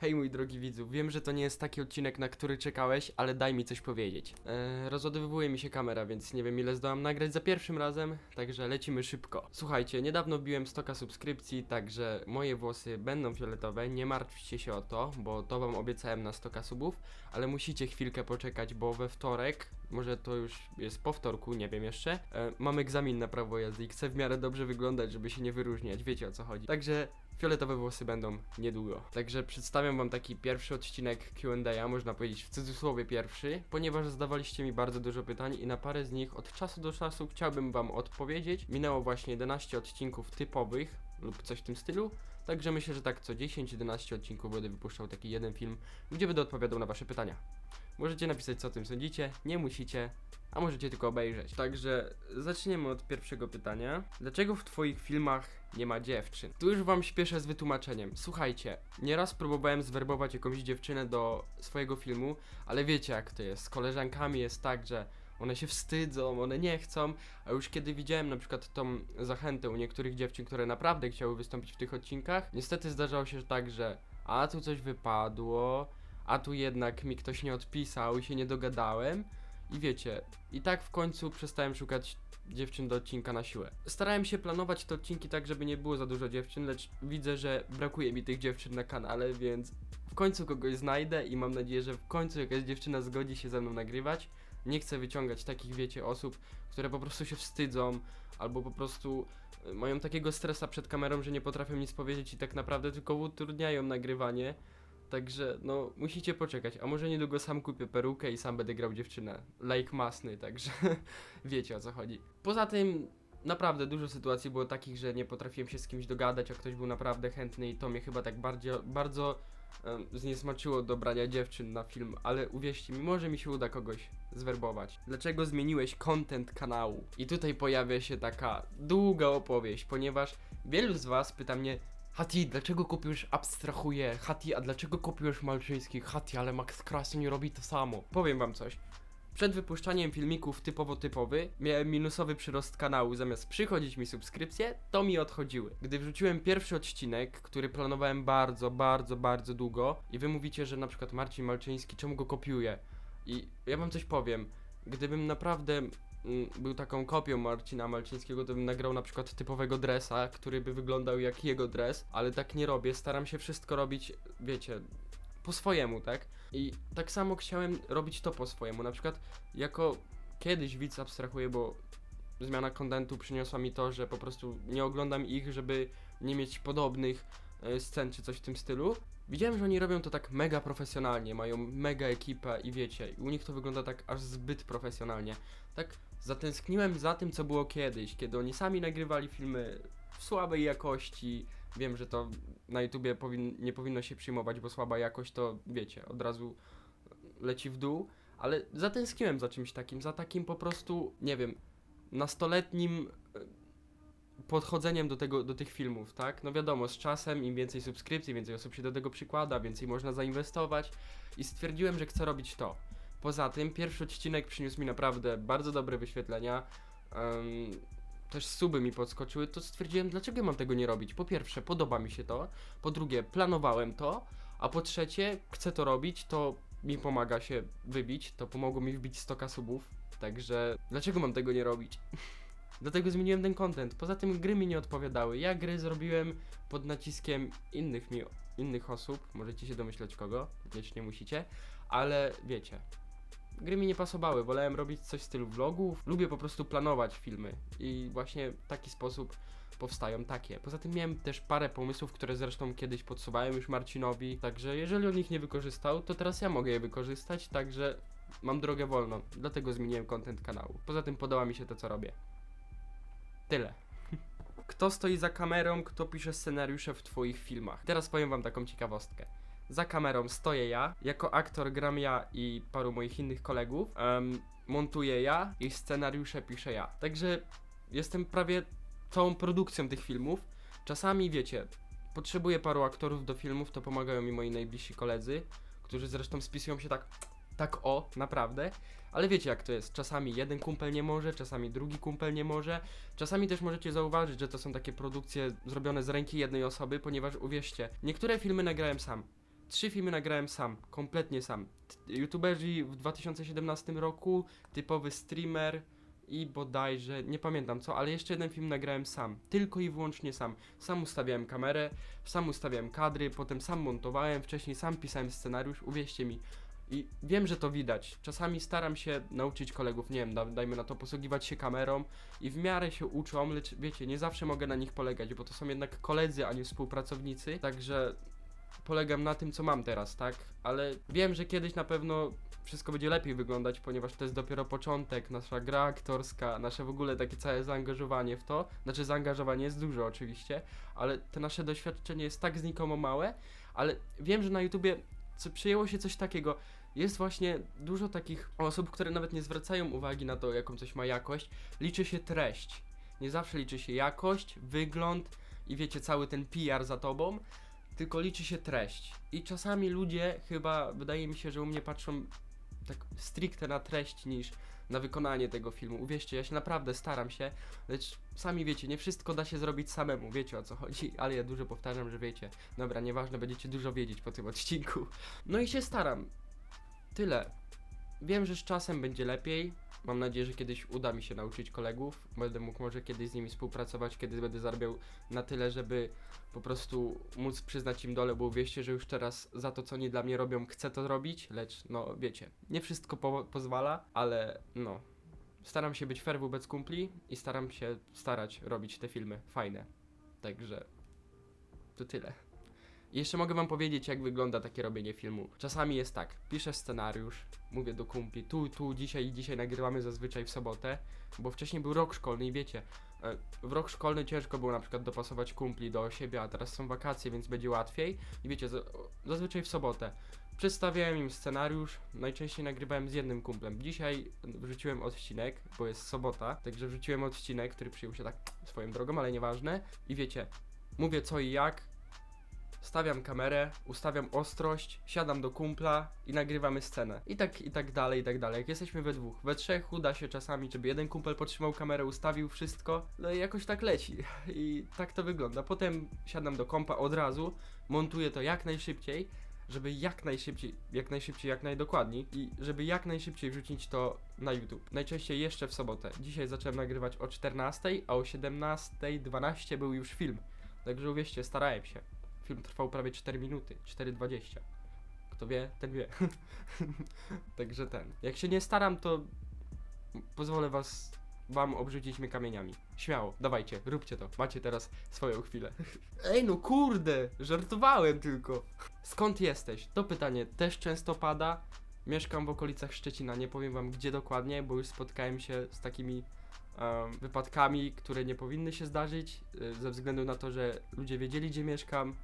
Hej mój drogi widzu, wiem, że to nie jest taki odcinek, na który czekałeś, ale daj mi coś powiedzieć. Eee, rozładowywuje mi się kamera, więc nie wiem ile zdołam nagrać za pierwszym razem, także lecimy szybko. Słuchajcie, niedawno wbiłem 100 subskrypcji, także moje włosy będą fioletowe, nie martwcie się o to, bo to wam obiecałem na 100 subów, ale musicie chwilkę poczekać, bo we wtorek, może to już jest po wtorku, nie wiem jeszcze, e, mam egzamin na prawo jazdy i chcę w miarę dobrze wyglądać, żeby się nie wyróżniać, wiecie o co chodzi. Także fioletowe włosy będą niedługo. Także przedstawiam wam taki pierwszy odcinek Q&A, można powiedzieć w cudzysłowie pierwszy, ponieważ zadawaliście mi bardzo dużo pytań i na parę z nich od czasu do czasu chciałbym wam odpowiedzieć. Minęło właśnie 11 odcinków typowych lub coś w tym stylu, także myślę, że tak co 10-11 odcinków będę wypuszczał taki jeden film, gdzie będę odpowiadał na wasze pytania. Możecie napisać co o tym sądzicie, nie musicie, a możecie tylko obejrzeć. Także zaczniemy od pierwszego pytania. Dlaczego w twoich filmach nie ma dziewczyn? Tu już wam śpieszę z wytłumaczeniem. Słuchajcie, nieraz próbowałem zwerbować jakąś dziewczynę do swojego filmu, ale wiecie jak to jest. Z koleżankami jest tak, że one się wstydzą, one nie chcą, a już kiedy widziałem na przykład tą zachętę u niektórych dziewczyn, które naprawdę chciały wystąpić w tych odcinkach, niestety zdarzało się tak, że a tu coś wypadło, a tu jednak mi ktoś nie odpisał i się nie dogadałem. I wiecie, i tak w końcu przestałem szukać dziewczyn do odcinka na siłę. Starałem się planować te odcinki tak, żeby nie było za dużo dziewczyn, lecz widzę, że brakuje mi tych dziewczyn na kanale, więc w końcu kogoś znajdę i mam nadzieję, że w końcu jakaś dziewczyna zgodzi się ze mną nagrywać. Nie chcę wyciągać takich, wiecie, osób, które po prostu się wstydzą, albo po prostu y, mają takiego stresa przed kamerą, że nie potrafią nic powiedzieć i tak naprawdę tylko utrudniają nagrywanie. Także no musicie poczekać, a może niedługo sam kupię perukę i sam będę grał dziewczynę. Like masny, także wiecie o co chodzi. Poza tym naprawdę dużo sytuacji było takich, że nie potrafiłem się z kimś dogadać, a ktoś był naprawdę chętny i to mnie chyba tak bardzo, bardzo zniesmaczyło do brania dziewczyn na film, ale uwierzcie mi, może mi się uda kogoś zwerbować. Dlaczego zmieniłeś content kanału? I tutaj pojawia się taka długa opowieść, ponieważ wielu z was pyta mnie, Hati, dlaczego kopiujesz abstrahuje? Hati, a dlaczego kopiujesz Malczyński? Hati, ale Max Krasu nie robi to samo. Powiem wam coś. Przed wypuszczaniem filmików typowo typowy miałem minusowy przyrost kanału. Zamiast przychodzić mi subskrypcje, to mi odchodziły. Gdy wrzuciłem pierwszy odcinek, który planowałem bardzo, bardzo, bardzo długo i wy mówicie, że na przykład Marcin Malczyński, czemu go kopiuje? I ja wam coś powiem. Gdybym naprawdę mm, był taką kopią Marcina Malczyńskiego, to bym nagrał na przykład typowego dresa, który by wyglądał jak jego dres, ale tak nie robię. Staram się wszystko robić, wiecie, po swojemu, tak? I tak samo chciałem robić to po swojemu. Na przykład jako kiedyś widz abstrahuje, bo zmiana kontentu przyniosła mi to, że po prostu nie oglądam ich, żeby nie mieć podobnych e, scen czy coś w tym stylu. Widziałem, że oni robią to tak mega profesjonalnie, mają mega ekipę i wiecie, u nich to wygląda tak aż zbyt profesjonalnie. Tak zatęskniłem za tym, co było kiedyś, kiedy oni sami nagrywali filmy w słabej jakości. Wiem, że to na YouTubie powin nie powinno się przyjmować, bo słaba jakość to wiecie, od razu leci w dół, ale zatęskniłem za czymś takim, za takim po prostu, nie wiem, nastoletnim e, podchodzeniem do, tego, do tych filmów, tak? No wiadomo, z czasem im więcej subskrypcji, więcej osób się do tego przykłada, więcej można zainwestować i stwierdziłem, że chcę robić to. Poza tym, pierwszy odcinek przyniósł mi naprawdę bardzo dobre wyświetlenia. Też suby mi podskoczyły, to stwierdziłem, dlaczego mam tego nie robić. Po pierwsze, podoba mi się to. Po drugie, planowałem to. A po trzecie, chcę to robić, to mi pomaga się wybić. To pomogło mi wbić 100 subów. Także, dlaczego mam tego nie robić? Dlatego zmieniłem ten content. Poza tym gry mi nie odpowiadały. Ja gry zrobiłem pod naciskiem innych mi, innych osób. Możecie się domyśleć kogo, lecz nie musicie. Ale wiecie, gry mi nie pasowały. Wolałem robić coś w stylu vlogów. Lubię po prostu planować filmy. I właśnie w taki sposób powstają takie. Poza tym miałem też parę pomysłów, które zresztą kiedyś podsuwałem już Marcinowi. Także jeżeli on ich nie wykorzystał, to teraz ja mogę je wykorzystać. Także mam drogę wolną. Dlatego zmieniłem content kanału. Poza tym podoba mi się to, co robię. Tyle. Kto stoi za kamerą, kto pisze scenariusze w twoich filmach? Teraz powiem wam taką ciekawostkę. Za kamerą stoję ja, jako aktor gram ja i paru moich innych kolegów, montuję ja i scenariusze piszę ja. Także jestem prawie całą produkcją tych filmów. Czasami wiecie, potrzebuję paru aktorów do filmów, to pomagają mi moi najbliżsi koledzy, którzy zresztą spisują się tak, tak o, naprawdę. Ale wiecie jak to jest, czasami jeden kumpel nie może, czasami drugi kumpel nie może. Czasami też możecie zauważyć, że to są takie produkcje zrobione z ręki jednej osoby, ponieważ uwierzcie, niektóre filmy nagrałem sam. Trzy filmy nagrałem sam, kompletnie sam. YouTuberzy w 2017 roku, typowy streamer i bodajże, nie pamiętam co, ale jeszcze jeden film nagrałem sam. Tylko i wyłącznie sam. Sam ustawiałem kamerę, sam ustawiałem kadry, potem sam montowałem, wcześniej sam pisałem scenariusz, uwierzcie mi. I wiem, że to widać. Czasami staram się nauczyć kolegów, nie wiem, da, dajmy na to, posługiwać się kamerą i w miarę się uczą, lecz wiecie, nie zawsze mogę na nich polegać, bo to są jednak koledzy, a nie współpracownicy, także polegam na tym, co mam teraz, tak? Ale wiem, że kiedyś na pewno wszystko będzie lepiej wyglądać, ponieważ to jest dopiero początek, nasza gra aktorska, nasze w ogóle takie całe zaangażowanie w to. Znaczy, zaangażowanie jest dużo oczywiście, ale to nasze doświadczenie jest tak znikomo małe, ale wiem, że na YouTubie co, przyjęło się coś takiego. Jest właśnie dużo takich osób, które nawet nie zwracają uwagi na to, jaką coś ma jakość. Liczy się treść. Nie zawsze liczy się jakość, wygląd i wiecie, cały ten PR za tobą, tylko liczy się treść. I czasami ludzie chyba, wydaje mi się, że u mnie patrzą tak stricte na treść niż na wykonanie tego filmu. Uwierzcie, ja się naprawdę staram się, lecz sami wiecie, nie wszystko da się zrobić samemu, wiecie o co chodzi, ale ja dużo powtarzam, że wiecie. Dobra, nieważne, będziecie dużo wiedzieć po tym odcinku. No i się staram. Tyle. Wiem, że z czasem będzie lepiej. Mam nadzieję, że kiedyś uda mi się nauczyć kolegów. Będę mógł może kiedyś z nimi współpracować, kiedy będę zarabiał na tyle, żeby po prostu móc przyznać im dole, bo uwierzcie, że już teraz za to, co oni dla mnie robią, chcę to robić, lecz no wiecie, nie wszystko po pozwala, ale no. Staram się być fair wobec kumpli i staram się starać robić te filmy fajne. Także to tyle. Jeszcze mogę wam powiedzieć, jak wygląda takie robienie filmu. Czasami jest tak, piszę scenariusz, mówię do kumpli, tu, tu, dzisiaj dzisiaj nagrywamy zazwyczaj w sobotę, bo wcześniej był rok szkolny i wiecie, e, w rok szkolny ciężko było na przykład dopasować kumpli do siebie, a teraz są wakacje, więc będzie łatwiej. I wiecie, za- zazwyczaj w sobotę. Przedstawiałem im scenariusz, najczęściej nagrywałem z jednym kumplem. Dzisiaj wrzuciłem odcinek, bo jest sobota, także wrzuciłem odcinek, który przyjął się tak swoją drogą, ale nieważne. I wiecie, mówię co i jak, stawiam kamerę, ustawiam ostrość, siadam do kumpla i nagrywamy scenę. I tak, i tak dalej, i tak dalej. Jak jesteśmy we dwóch, we trzech uda się czasami, żeby jeden kumpel podtrzymał kamerę, ustawił wszystko, no i jakoś tak leci. I tak to wygląda. Potem siadam do kompa od razu, montuję to jak najszybciej, żeby jak najszybciej, jak najszybciej, jak najdokładniej i żeby jak najszybciej wrzucić to na YouTube. Najczęściej jeszcze w sobotę. Dzisiaj zacząłem nagrywać o 14, a o 17.12 był już film. Także uwierzcie, starałem się. Film trwał prawie 4 minuty, 4.20. Kto wie, ten wie. Także ten. Jak się nie staram, to pozwolę was wam obrzucić mnie kamieniami. Śmiało, dawajcie, róbcie to. Macie teraz swoją chwilę. Ej no kurde, żartowałem tylko. Skąd jesteś? To pytanie też często pada. Mieszkam w okolicach Szczecina, nie powiem wam gdzie dokładnie, bo już spotkałem się z takimi em, wypadkami, które nie powinny się zdarzyć, y, ze względu na to, że ludzie wiedzieli gdzie mieszkam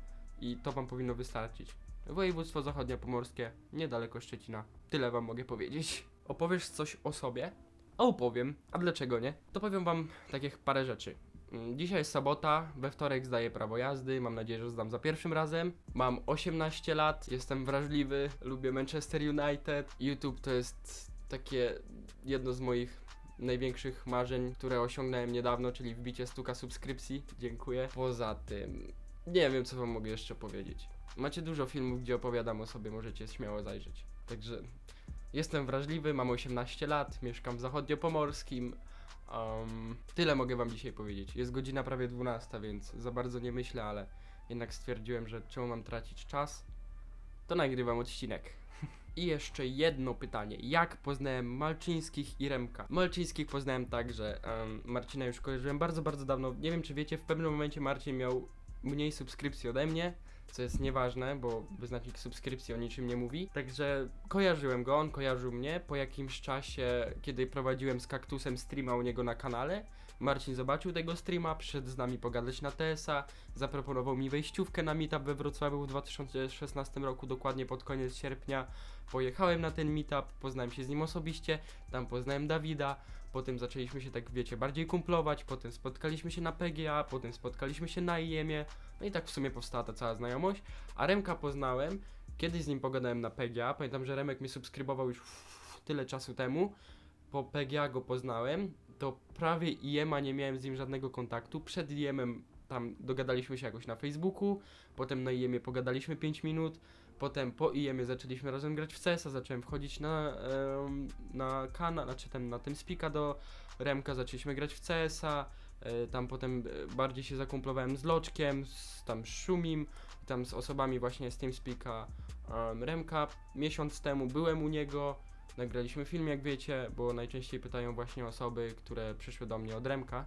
i to wam powinno wystarczyć. Województwo zachodniopomorskie, niedaleko Szczecina. Tyle wam mogę powiedzieć. Opowiesz coś o sobie? A opowiem. A dlaczego nie? To powiem wam takich parę rzeczy. Mm, Dzisiaj jest sobota, we wtorek zdaję prawo jazdy, mam nadzieję, że zdam za pierwszym razem. Mam 18 lat, jestem wrażliwy, lubię Manchester United. YouTube to jest takie jedno z moich największych marzeń, które osiągnąłem niedawno, czyli wbicie stuka subskrypcji. Dziękuję. Poza tym, nie wiem co wam mogę jeszcze powiedzieć. Macie dużo filmów, gdzie opowiadam o sobie, możecie śmiało zajrzeć. Także jestem wrażliwy, mam 18 lat, mieszkam w zachodniopomorskim. Um, tyle mogę wam dzisiaj powiedzieć. Jest godzina prawie 12, więc za bardzo nie myślę, ale jednak stwierdziłem, że czemu mam tracić czas, to nagrywam odcinek. I jeszcze jedno pytanie. Jak poznałem Malczyńskich i Remka? Malczyńskich poznałem tak, że em, Marcina już kojarzyłem bardzo, bardzo dawno. Nie wiem, czy wiecie, w pewnym momencie Marcin miał mniej subskrypcji ode mnie, co jest nieważne, bo wyznacznik subskrypcji o niczym nie mówi. Także kojarzyłem go, on kojarzył mnie. Po jakimś czasie, kiedy prowadziłem z kaktusem streama u niego na kanale, Marcin zobaczył tego streama, przyszedł z nami pogadać na TSA, zaproponował mi wejściówkę na meetup we Wrocławiu w 2016 roku, dokładnie pod koniec sierpnia. Pojechałem na ten meetup, poznałem się z nim osobiście, tam poznałem Dawida, potem zaczęliśmy się tak, wiecie, bardziej kumplować, potem spotkaliśmy się na PGA, potem spotkaliśmy się na IEM-ie, no i tak w sumie powstała ta cała znajomość. A Remka poznałem, kiedyś z nim pogadałem na PGA, pamiętam, że Remek mnie subskrybował już tyle czasu temu, po PGA go poznałem, to prawie IEM-a nie miałem z nim żadnego kontaktu, przed IEM-em tam dogadaliśmy się jakoś na Facebooku, potem na IEM-ie pogadaliśmy 5 minut, Potem po IEM zaczęliśmy razem grać w CS-a, zacząłem wchodzić na, na kanał, znaczy ten, na tym spika do Remka, zaczęliśmy grać w CS-a, e, tam potem e, bardziej się zakumplowałem z Loczkiem, z tam Szumim, tam z osobami właśnie z TeamSpeaka um, Remka. Miesiąc temu byłem u niego, nagraliśmy film jak wiecie, bo najczęściej pytają właśnie osoby, które przyszły do mnie od Remka.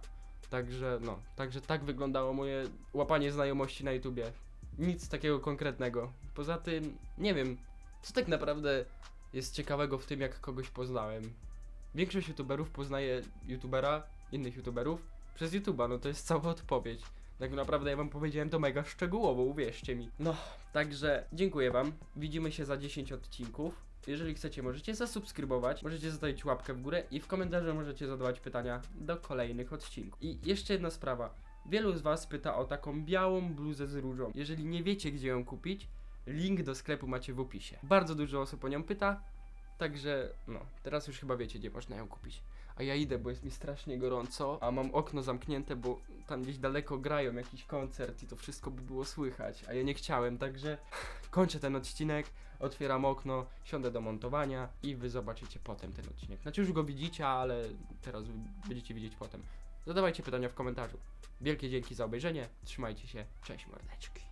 Także no, także tak wyglądało moje łapanie znajomości na YouTubie. Nic takiego konkretnego. Poza tym, nie wiem, co tak naprawdę jest ciekawego w tym, jak kogoś poznałem. Większość youtuberów poznaje youtubera, innych youtuberów, przez YouTuba, no to jest cała odpowiedź. Tak naprawdę ja wam powiedziałem to mega szczegółowo, uwierzcie mi. No, także dziękuję wam. Widzimy się za 10 odcinków. Jeżeli chcecie, możecie zasubskrybować, możecie zostawić łapkę w górę i w komentarzu możecie zadawać pytania do kolejnych odcinków. I jeszcze jedna sprawa. Wielu z was pyta o taką białą bluzę z różą. Jeżeli nie wiecie, gdzie ją kupić, link do sklepu macie w opisie. Bardzo dużo osób o nią pyta, także no, teraz już chyba wiecie, gdzie można ją kupić. A ja idę, bo jest mi strasznie gorąco, a mam okno zamknięte, bo tam gdzieś daleko grają jakiś koncert i to wszystko by było słychać, a ja nie chciałem, także kończę ten odcinek, otwieram okno, siądę do montowania i wy zobaczycie potem ten odcinek. Znaczy już go widzicie, ale teraz będziecie widzieć potem. Zadawajcie pytania w komentarzu. Wielkie dzięki za obejrzenie, trzymajcie się, cześć mordeczki.